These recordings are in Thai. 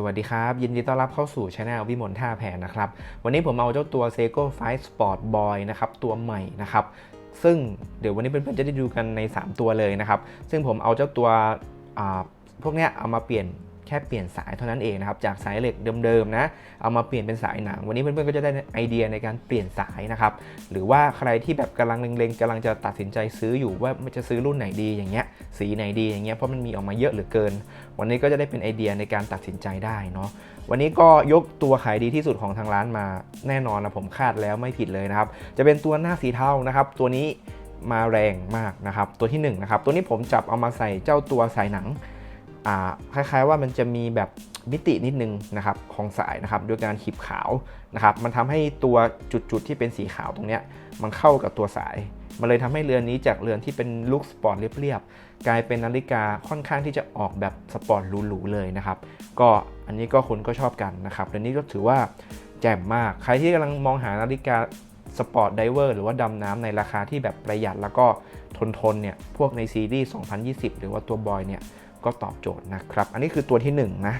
สวัสดีครับ ยินดีต้อนรับเข้าสู่ช anel วิมลท่าแพรนะครับ วันนี้ผมเอาเจ้าตัว Seiko 5 Sport Boy นะครับ ตัวใหม่นะครับ ซึ่งเดี๋ยววันนี้เพื่อนๆจะได้ดูกันใน 3 ตัวเลยนะครับ ซึ่งผมเอาเจ้าตัวพวกเนี้ยเอามาเปลี่ยน แค่เปลี่ยนสายเท่านั้นเองนะครับจากสายเหล็กเดิมๆนะเอามาเปลี่ยนเป็นสายหนัง วันนี้เพื่อนๆก็จะได้ไอเดียในการเปลี่ยนสายนะครับหรือว่าใครที่แบบกำลังเล็งๆกำลังจะตัดสินใจซื้ออยู่ว่ามันจะซื้อรุ่นไหนดีอย่างเงี้ยสีไหนดีอย่างเงี้ยเพราะมันมีออกมาเยอะเหลือเกิน วันนี้ก็จะได้เป็นไอเดียในการตัดสินใจได้เนาะวันนี้ก็ยกตัวขายดีที่สุดของทางร้านมาแน่นอนนะผมคาดแล้วไม่ผิดเลยนะครับจะเป็นตัวหน้าสีเทานะครับตัวนี้มาแรงมากนะครับตัวที่1นงนะครับตัวนี้ผมจับเอามาใส่เจ้าตัวสายหนัง คล้ายๆว่ามันจะมีแบบมิตินิดนึงนะครับของสายนะครับด้วยการขีบขาวนะครับ มันทำให้ตัวจุดๆที่เป็นสีขาวตรงเนี้ยมันเข้ากับตัวสาย มันเลยทำให้เรือนนี้จากเรือนที่เป็นลุคสปอร์ตเรียบๆกลายเป็นนาฬิกาค่อนข้างที่จะออกแบบสปอร์ตหรูๆเลยนะครับ ก็อันนี้ก็คนก็ชอบกันนะครับเรือนนี้ก็ถือว่าแจ่มมากใครที่กำลังมองหานาฬิกาสปอร์ตไดเวอร์หรือว่าดำน้ำในราคาที่แบบประหยัดแล้วก็ทนทนๆเนี่ยพวกในซีรีส์ 2020 หรือว่าตัวบอยเนี่ย ก็ตอบโจทย์นะครับ อันนี้คือตัวที่1นงนะ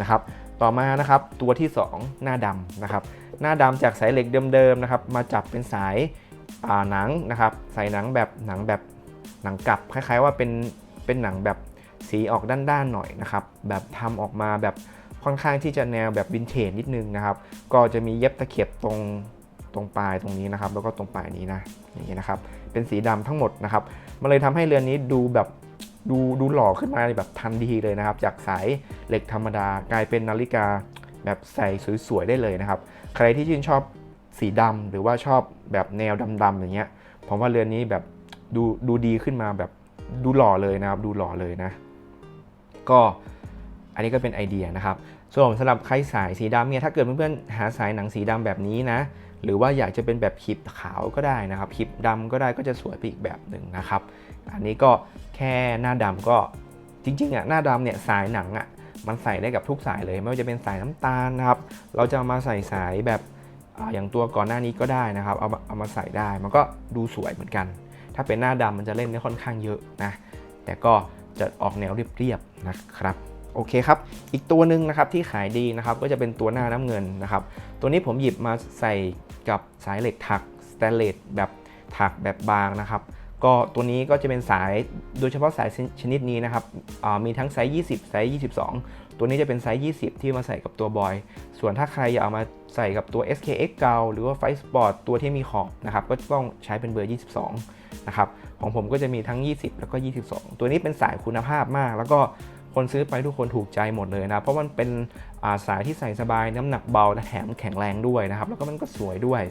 นะครับ ต่อมานะครับตัวที่ 2 หน้าดำนะครับ หน้าดำจากสายเหล็กเดิมๆนะครับมาจับเป็นสายาหนังนะครับสายหนังแบบหนังแบบหนังกลับคล้ายๆว่าเป็นเป็นหนังแบบสีออกด้านๆหน่อยนะครับ แบบทำออกมาแบบค่อนข้างที่จะแนวแบบวินเทจนิดนึงนะครับ ก็จะมีเย็บตะเข็บตรงตรงปลายตรงนี้นะครับ แล้วก็ตรงปลายนี้นะอย่างนี้นะครับ เป็นสีดำทั้งหมดนะครับ มันเลยทำให้เรือนนี้ดูแบบ ดูดูหล่อขึ้นมาแบบทันทีเลยนะครับ จากสายเหล็กธรรมดากลายเป็นนาฬิกาแบบใส่สวยๆได้เลยนะครับ ใครที่ชื่นชอบสีดำหรือว่าชอบแบบแนวดำๆอย่างเงี้ยผมว่าเรือนนี้แบบดูดูดีขึ้นมาแบบดูหล่อเลยนะครับ ดูหล่อเลยนะ ก็อันนี้ก็เป็นไอเดียนะครับ ส่วนสำหรับใครสายสีดำเนี่ยถ้าเกิดเพื่อนๆหาสายหนังสีดำแบบนี้นะ หรือว่าอยากจะเป็นแบบคลิปขาวก็ได้นะครับคลิปดำก็ได้ก็จะสวยไปอีกแบบหนึ่งนะครับ อันนี้ก็แค่หน้าดำก็จริงๆอะหน้าดำเนี่ยสายหนังอะมันใส่ได้กับทุกสายเลย ไม่ว่าจะเป็นสายน้ำตาลนะครับ เราจะเอามาใส่สายแบบอย่างตัวก่อนหน้านี้ก็ได้นะครับ เอาเอามาใส่ได้มันก็ดูสวยเหมือนกัน ถ้าเป็นหน้าดำมันจะเล่นได้ค่อนข้างเยอะนะแต่ก็จะออกแนวเรียบๆนะครับ โอเคครับ อีกตัวหนึ่งนะครับที่ขายดีนะครับก็จะเป็นตัวหน้าน้ำเงินนะครับ ตัวนี้ผมหยิบมาใส่กับสายเหล็กถักสแตนเลสแบบถักแบบบางนะครับ ก็ตัวนี้ก็จะเป็นสายโดยเฉพาะสายชนิดนี้นะครับมีทั้งไซส์ 20 ไซส์ 22 ตัวนี้จะเป็นไซส์ 20 ที่มาใส่กับตัวบอย ส่วนถ้าใครอยากเอามาใส่กับตัว SKX เก่าหรือว่าไฟสปอร์ตตัวที่มีขอบนะครับก็ต้องใช้เป็นเบอร์ 22 นะครับ ของผมก็จะมีทั้ง 20 แล้วก็ 22 ตัวนี้เป็นสายคุณภาพมากแล้วก็ คนซื้อไปทุกคนถูกใจหมดเลยนะ เพราะมันเป็นาสายที่ใส่สบายน้ำหนักเบาและแถมแข็งแรงด้วยนะครับ แล้วก็มันก็สวยด้วย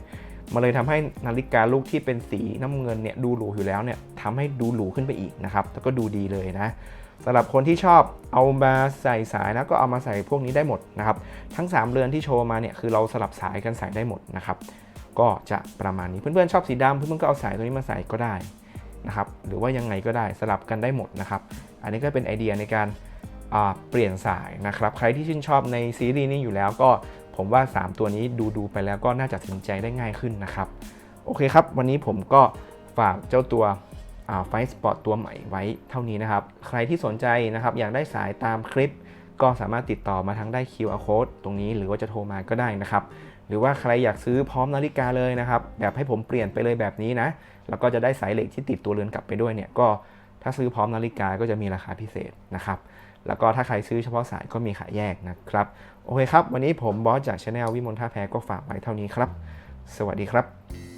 มันเลยทำให้นาฬิกาลูกที่เป็นสีน้ำเงินเนี่ยดูหรูอยู่แล้วเนี่ยทำให้ดูหรูขึ้นไปอีกนะครับแล้วก็ดูดีเลยนะสำหรับคนที่ชอบเอามาใส่สายนะก็เอามาใส่พวกนี้ได้หมดนะครับ ทั้ง 3 เรือนที่โชว์มาเนี่ยคือเราสลับสายกันใส่ได้หมดนะครับ ก็จะประมาณนี้เพื่อนๆชอบสีดำเพื่อนๆก็เอาสายตัวนี้มาใส่ก็ได้นะครับ หรือว่ายังไงก็ได้สลับกันได้หมดนะครับ อันนี้ก็เป็นไอเดียในการ เปลี่ยนสายนะครับใครที่ชื่นชอบในซีรีส์นี้อยู่แล้วก็ผมว่า 3 ตัวนี้ดูดูไปแล้วก็น่าจะตัดสินใจได้ง่ายขึ้นนะครับ โอเคครับ วันนี้ผมก็ฝากเจ้าตัวไฟสปอร์ตตัวใหม่ไว้เท่านี้นะครับ ใครที่สนใจนะครับอยากได้สายตามคลิป ก็สามารถติดต่อมาทั้งได้ QR code ตรงนี้หรือว่าจะโทรมาก็ได้นะครับ หรือว่าใครอยากซื้อพร้อมนาฬิกาเลยนะครับ แบบให้ผมเปลี่ยนไปเลยแบบนี้นะ แล้วก็จะได้สายเหล็กที่ติดตัวเรือนกลับไปด้วยเนี่ยก็ถ้าซื้อพร้อมนาฬิกาก็จะมีราคาพิเศษนะครับ แล้วก็ถ้าใครซื้อเฉพาะสายก็มีขายแยกนะครับ โอเคครับ วันนี้ผมบอสจากชาแนลวิมลท่าแพก็ฝากไว้เท่านี้ครับ สวัสดีครับ